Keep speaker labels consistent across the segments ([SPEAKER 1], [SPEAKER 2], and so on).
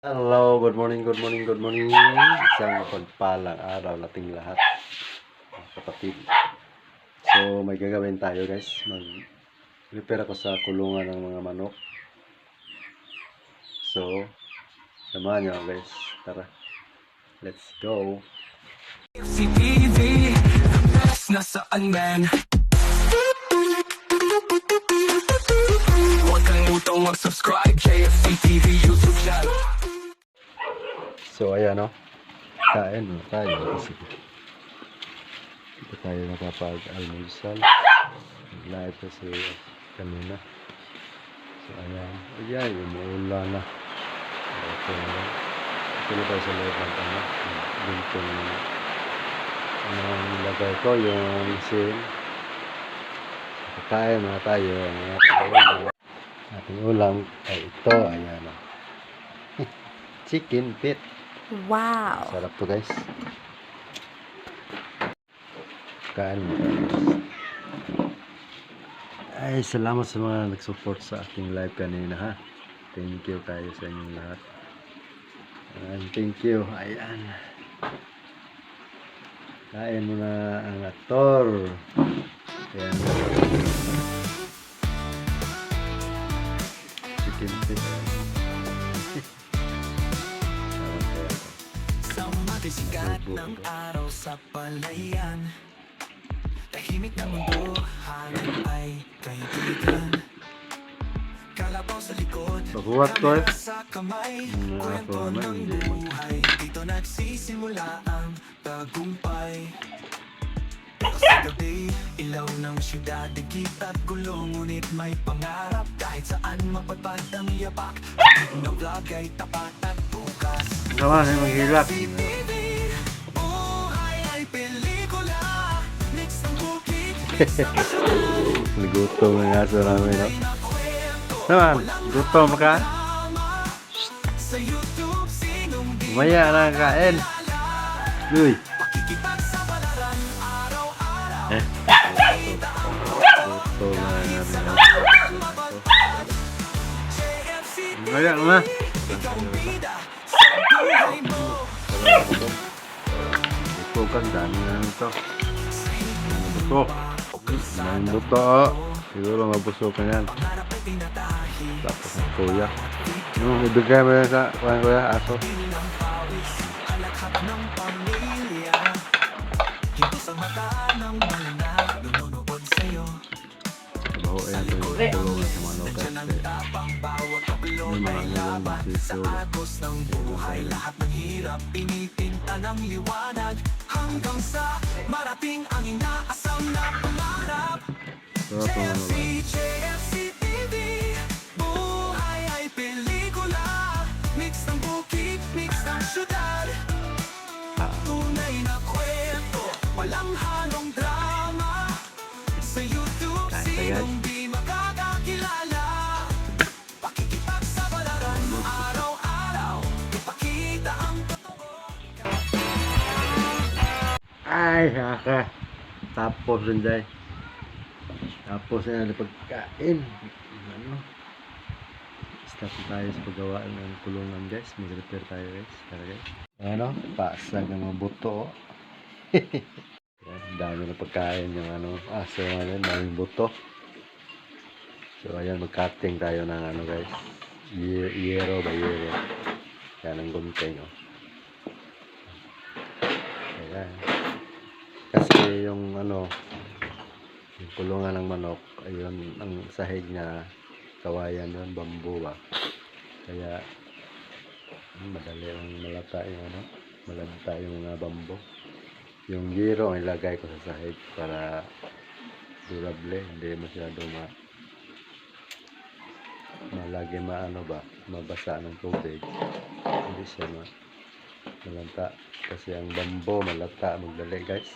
[SPEAKER 1] Hello, good morning, good morning, good morning. Isang mapagpalang araw nating lahat, kapatid. So, may gagawin tayo guys. Mag-prepare ako sa kulungan ng mga manok. So, samahan nyo guys. Tara, let's go.
[SPEAKER 2] CTV, nasaan man? Huwag kalimutang mag-subscribe, JFC TV YouTube channel.
[SPEAKER 1] So, ayan o. Kain mo tayo. Kasi hindi tayo nakapag-almusal. Live kasi kanina. So, ayan. Ayan, umuulan na. Ito na. Ito na tayo sa loob ng ano. Bintong ang lagay ko, yung sin. Kakain na tayo. Ang ating ulam. Ay ito. Ayan o. Chicken pit.
[SPEAKER 3] Wow.
[SPEAKER 1] Sarap to guys. Kain mo. Ay, salamat sa mga nag-support sa aking live kanina ha. Thank you tayo sa inyong lahat. Ayan, thank you. Ayan. Kain mo na ang aktor. Ayan. Chicken feet.
[SPEAKER 2] Ng araw sa palayan. Tahimik na mundo, hangin ay kaibigan. Kalabaw sa likod,
[SPEAKER 1] Babuhat ko eh.
[SPEAKER 2] kamera sa kamay.
[SPEAKER 1] Mm,
[SPEAKER 2] Kwento ng buhay Dito nagsisimula ang tagumpay. Sa gabi, ilaw ng syudad Dikit at gulo, ngunit may pangarap. Kahit saan mapadpad ang yapak Ang vlog ay tapat at bukas.
[SPEAKER 1] Sama maghilak. Nagutom na nga sa namin, no? Naman, gutom ka? Umaya na kain. Uy. Eh. Gutom na nga namin, no?
[SPEAKER 2] JFC,
[SPEAKER 1] Umaya na.
[SPEAKER 2] ikaw bida sa buhay mo
[SPEAKER 1] Ito kan, dami na nito. Ano? Ang buto. Siguro mabusukan yan. Tapos ang kuya. Ano, ibigay mo yan sa kuya, kuya, aso.
[SPEAKER 2] ng ng pamilya Hindi sa ng mga
[SPEAKER 1] yan yung tulungan sa mga lokas. May mga
[SPEAKER 2] ay
[SPEAKER 1] ngayon
[SPEAKER 2] laban Sa
[SPEAKER 1] magsisolo.
[SPEAKER 2] agos ng buhay Lahat ng hirap initinta ng liwanag Hanggang sa marating ang inaasam na pangarap
[SPEAKER 1] lang.
[SPEAKER 2] JFC Ay,
[SPEAKER 1] haka. Tapos rin dyan. Tapos na na pagkain. Ano? Na tayo sa paggawa ng kulungan guys. Mag-repair tayo guys. Tara guys. Ano? Pasag ng buto. Yan, dami na pagkain yung ano. Aso namin. Daming buto. So ayan, mag-cutting tayo ng ano guys. Ye- Yero by yero. Yan ang gunting oh. Ayan. Kasi yung ano, yung kulungan ng manok, ayun, ang sahig niya, kawayan yun, bambu ba. Kaya, hmm, madali lang malata yung ano, malanta yung mga bambu. Yung giro, ang ilagay ko sa sahig para durable, hindi masyado ma malagi maano ba, mabasa ng tubig. Hindi siya ma malanta kasi ang bambo malata magdali guys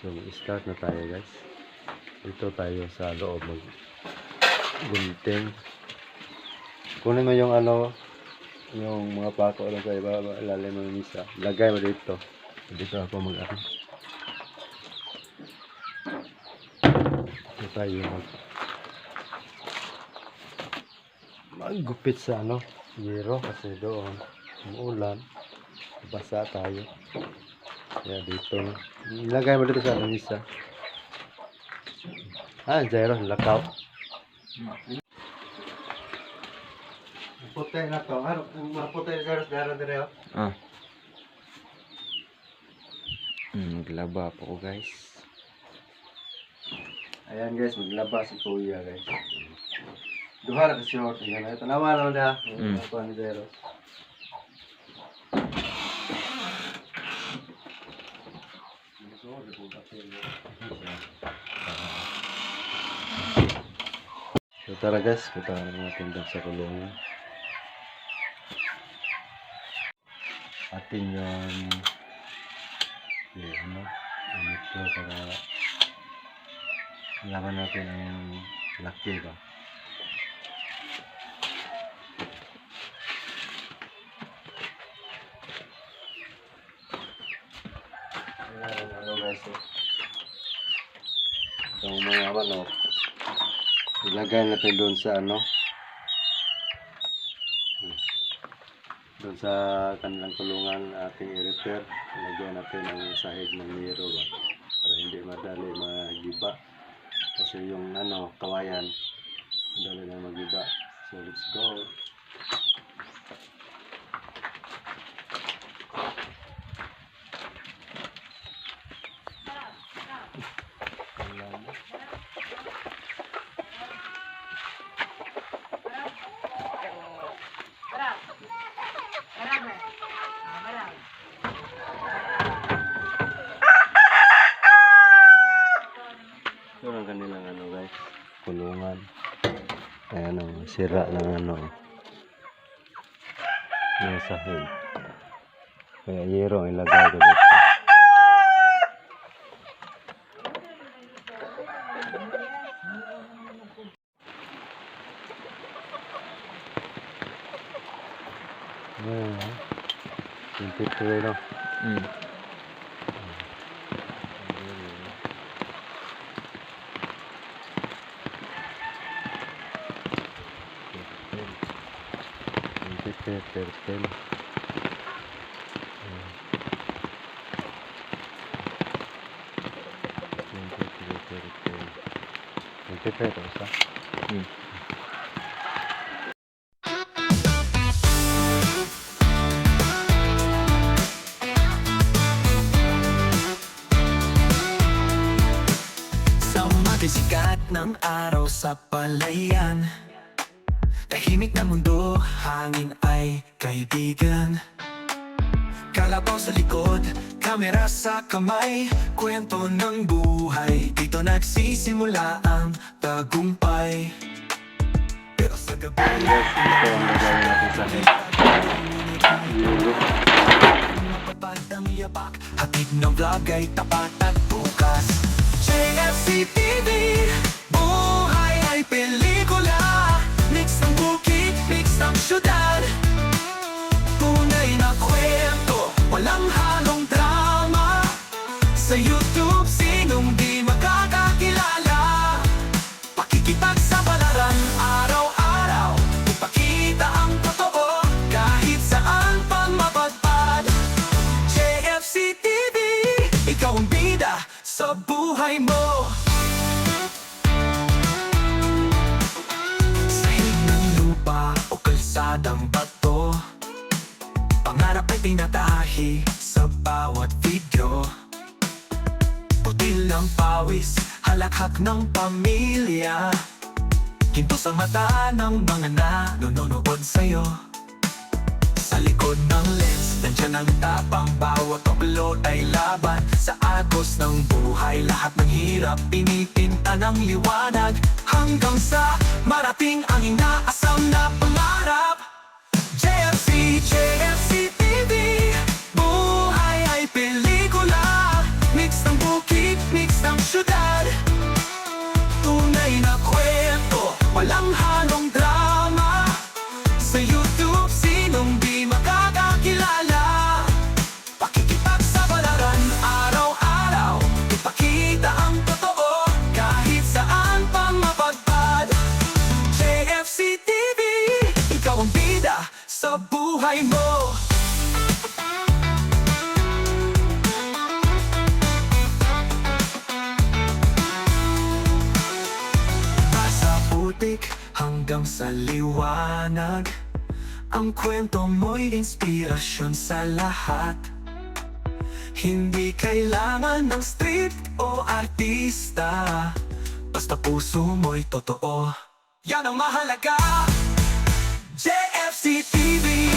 [SPEAKER 1] so mag-start na tayo guys ito tayo sa loob mag gunting kunin mo yung ano yung mga pako lang sa iba ilalim ng misa lagay mo dito dito ako mag ano ito tayo mag maggupit sa ano Zero kasi doon. Umuulan. Basa tayo. Kaya dito. Ilagay mo dito sa lamisa. Ah, zero. Lakaw. Puti na to. Ano? Maputi na zero. Zero dire.
[SPEAKER 3] Ah. Hmm, naglaba po ko guys.
[SPEAKER 1] Ayan guys, maglaba si Kuya guys. Duha na kasi short. Yan. Ito naman naman na.
[SPEAKER 3] Mm.
[SPEAKER 1] Ako ni zero. So tara guys, punta na natin sa kulungan. Atin yung yeah, ano, yung ito para malaman natin ang laki ba. Ilagay natin doon sa ano. Doon sa kanilang kulungan ating i-repair. Ilagay natin ang sahig ng niro ba. Para hindi madali magiba. Kasi yung ano, kawayan, madali na magiba. So let's go. Ayan. Yun ang kanilang ano guys, kulungan. Ayan o, sira ng ano. Yung sahig. Kaya yero ilagay ko dito. Ayan. Yung picture no.
[SPEAKER 3] Hmm.
[SPEAKER 1] Tertel, tertel. Tertel, tertel.
[SPEAKER 3] Hmm.
[SPEAKER 2] Sikat ng araw sa palayan Tahimik na mundo, hangin ay kaibigan Kalabaw sa likod, kamera sa kamay Kwento ng buhay, dito nagsisimula ang tagumpay. Pero sa gabi,
[SPEAKER 1] Ito ang nagawin natin sa
[SPEAKER 2] mapapad ang yapak Hatid ng vlog ay tapat at bukas. JFC TV Buhay ay pelikula. Mix ng bukid, mix ng syudad tinatahi sa bawat video. Putil ng pawis, halakhak ng pamilya. Ginto sa mata ng mga nanonood sa'yo. Sa likod ng lens, nandyan ang tapang Bawat upload ay laban. Sa agos ng buhay, lahat ng hirap Pinipinta ng liwanag. Hanggang sa marating ang inaasam na pangarap. JFC, JFC syudad Tunay na kwento Walang halong Ang kwento mo'y inspirasyon sa lahat. Hindi kailangan ng street o artista. Basta puso mo'y totoo. Yan ang mahalaga. JFC TV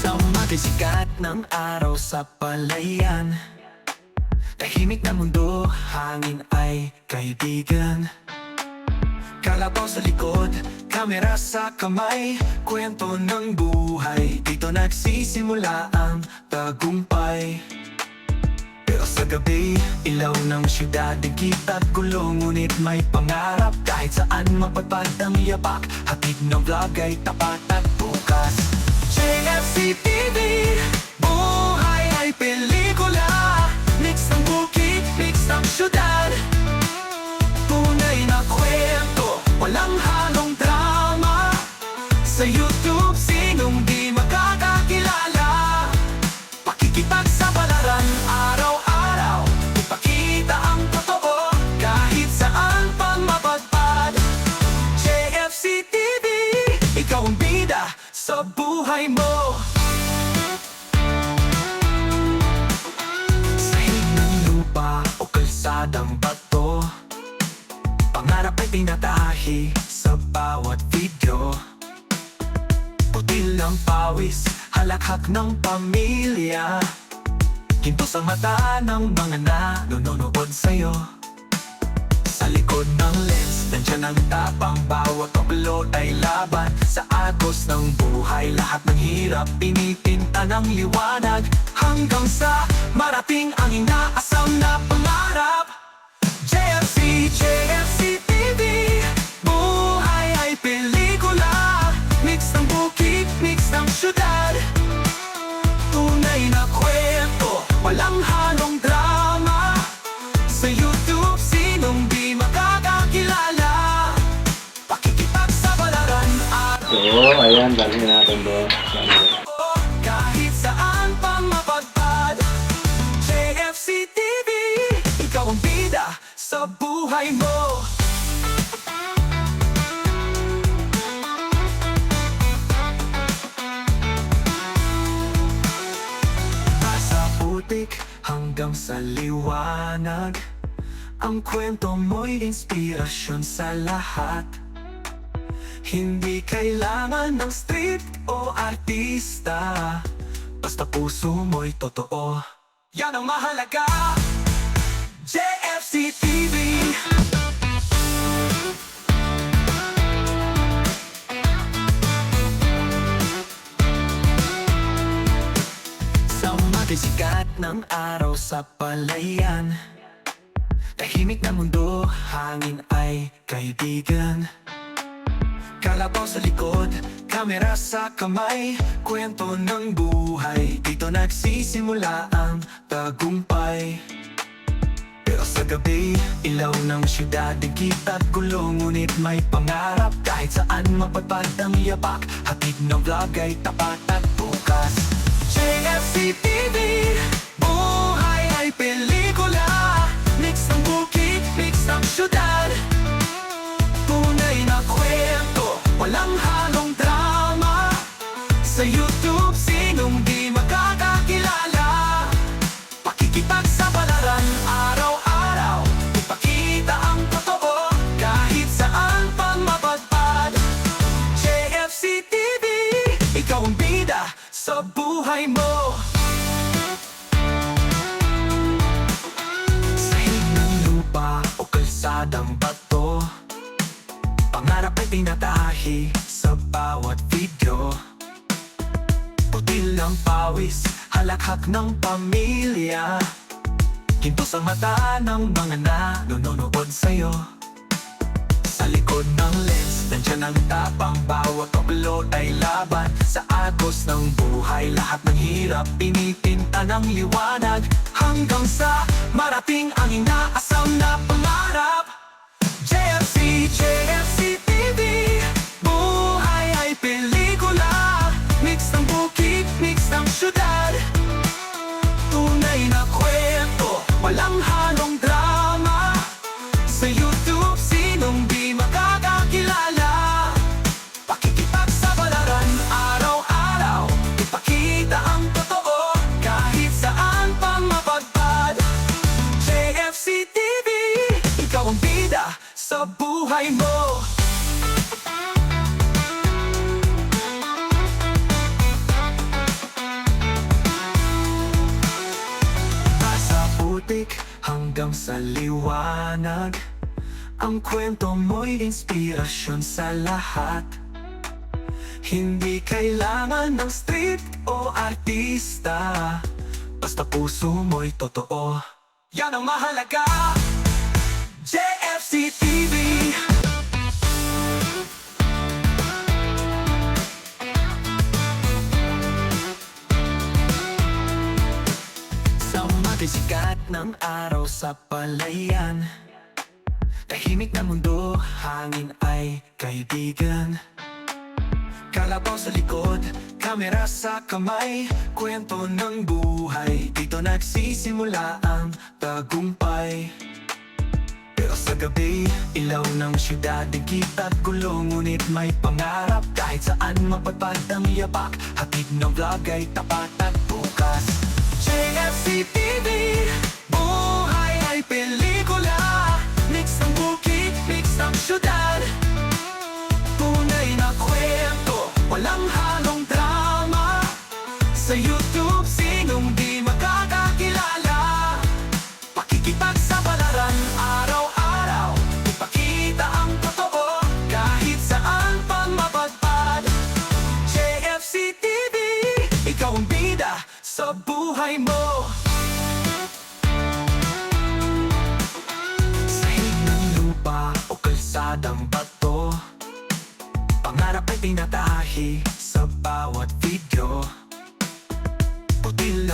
[SPEAKER 2] Sa sikat ng araw sa palayan Tahimik na mundo, hangin ay kaibigan. Kalabaw sa likod, kamera sa kamay. Kwento ng buhay, dito nagsisimula ang tagumpay. Pero sa gabi, ilaw ng syudad Digit at gulo, ngunit may pangarap Kahit saan mapatpad ang yapak. Hatid ng vlog ay tapat at tinatahi sa bawat video. Putil ang pawis, halakhak ng pamilya. Ginto sa mata ng mga nanonood sa'yo. Sa likod ng lens, nandyan ang tapang Bawat upload ay laban. Sa agos ng buhay, lahat ng hirap Pinitinta ng liwanag. Hanggang sa marating ang inaasam na pangarap. JFC, JFC syudad Tunay na kwento, walang halong drama. Sa YouTube, sinong di makakakilala? Pakikipagsabalaran araw
[SPEAKER 1] So, ayan, dalhin natin doon.
[SPEAKER 2] Hanggang sa liwanag. Ang kwento mo'y inspirasyon sa lahat. Hindi kailangan ng street o artista. Basta puso mo'y totoo. Yan ang mahalaga. JFC TV Sa sikat ng araw sa palayan. Tahimik na mundo, hangin ay kaibigan. Kalabaw sa likod, kamera sa kamay. Kwento ng buhay, dito nagsisimula ang tagumpay. Pero sa gabi, ilaw ng syudad Digit at gulo, ngunit may pangarap Kahit saan mapadpad ang yapak. Hatid ng vlog ay tapat at bukas bawat video. Putil ang pawis, halakhak ng pamilya. Ginto sa mata ng mga nanonood sa'yo. Sa likod ng lens Nandyan ang tapang Bawat upload ay laban. Sa agos ng buhay Lahat ng hirap Pinitinta ng liwanag. Hanggang sa marating ang inaasam na pangarap. JFC, JFC syudad Tunay na kwento Walang halong Kwento mo'y inspirasyon sa lahat. Hindi kailangan ng street o artista Basta puso mo'y totoo. Yan ang mahalaga. JFC TV Sa sikat ng araw sa palayan Tahimik na mundo, hangin ay kaibigan. Kalabaw sa likod, kamera sa kamay. Kwento ng buhay, dito nagsisimula ang tagumpay. Pero sa gabi, ilaw ng syudad Digit at gulo, ngunit may pangarap Kahit saan mapatpad ang yapak. Hatid ng vlog ay tapat at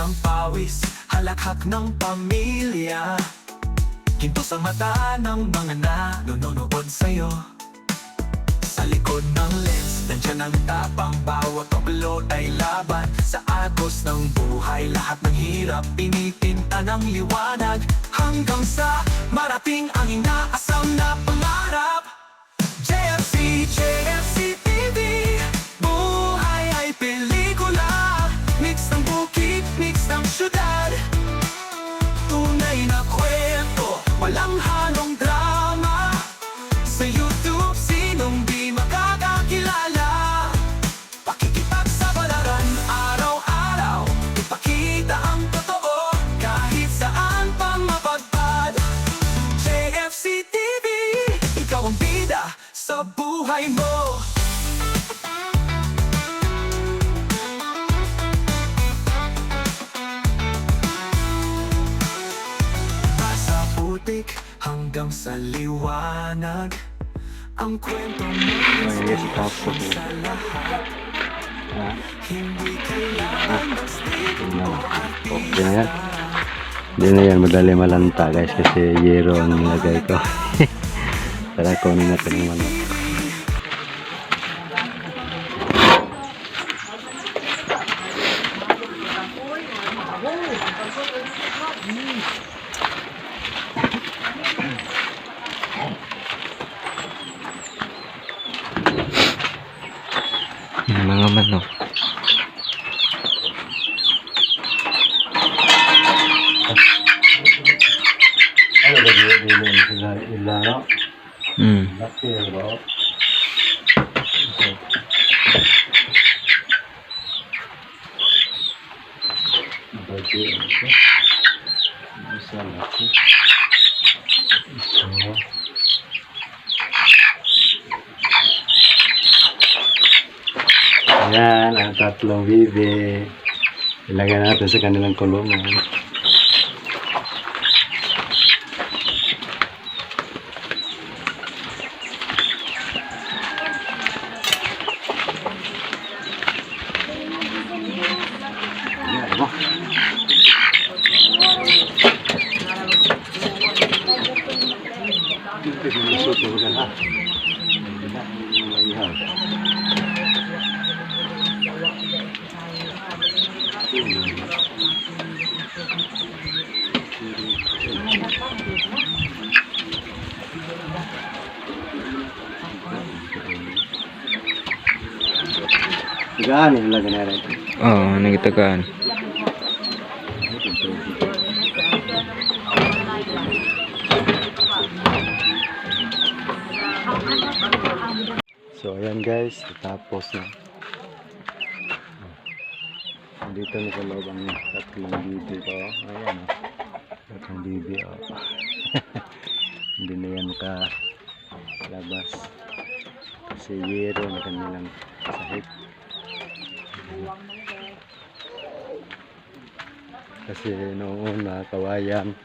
[SPEAKER 2] Ang pawis, halakhak ng pamilya. Ginto sa mata ng mga nanonood sa'yo. Sa likod ng lens, nandyan ang tapang Bawat upload ay laban. Sa agos ng buhay, lahat ng hirap Pinitinta ng liwanag. Hanggang sa marating ang inaasam na pangarap. JFC, JFC TV Walang halong Hindi
[SPEAKER 1] na yan madali malanta guys kasi yero ang nilagay ko. Tara kunin natin yung manok.
[SPEAKER 3] Yung mga manok.
[SPEAKER 1] Ano ba yun? Dilo sila ilaro.
[SPEAKER 3] Mm.
[SPEAKER 1] Laki ba? Laki ito. Ayan, ang tatlong bibi. Ilagay natin sa kanilang kulungan. Pinusuto ko na ha. Hindi na, hindi mo maihaw. Tigaan, nilagyan na rin.
[SPEAKER 3] Oo, nagitagaan.
[SPEAKER 1] So ayan guys, tapos na. Dito na sa loob ang tatlong bibi ko. Ayan o. Tatlong bibi o. Hindi na yan makalabas. Kasi yero na kanilang sahig. Kasi noong una, kawayan.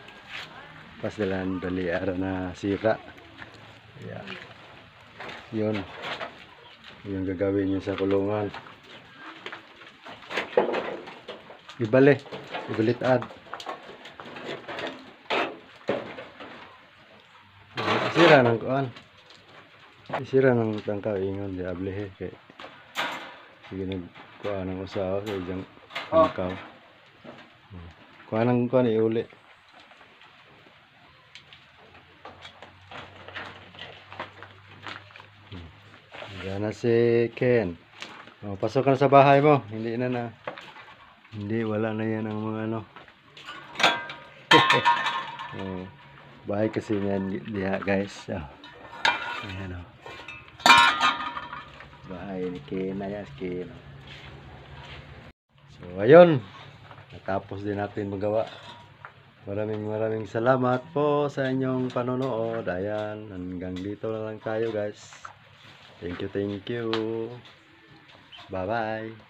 [SPEAKER 1] Pas dalan ara na sira. Yeah. Yun. Yung gagawin nyo sa kulungan. Ibali. Ibalit ad. Isira ng kuan. Isira ng tangka ingon di ablihe kay sige nag kuan ng usawa kay jang tangkaw. Kuan ng kuan iuli. Yan na si Ken. Oh, pasok ka na sa bahay mo. Hindi na na. Hindi, wala na yan ang mga ano. oh, bahay kasi yan diha guys. Oh. Ayan oh. Bahay ni Ken na yan, Ken. So, ayun. Natapos din natin magawa. Maraming maraming salamat po sa inyong panonood. Ayan, hanggang dito na lang tayo guys. Thank you, thank you. Bye-bye.